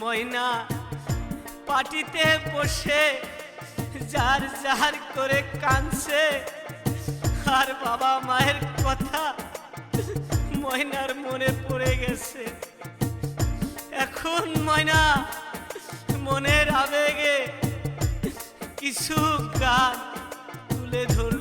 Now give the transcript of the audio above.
ময়না পাটিতে বসে যার যার করে কানছে আর বাবা মায়ের কথা ময়নার মনে পড়ে গেছে। এখন ময়না মনের আবেগে কিছু গান তুলে ধরল।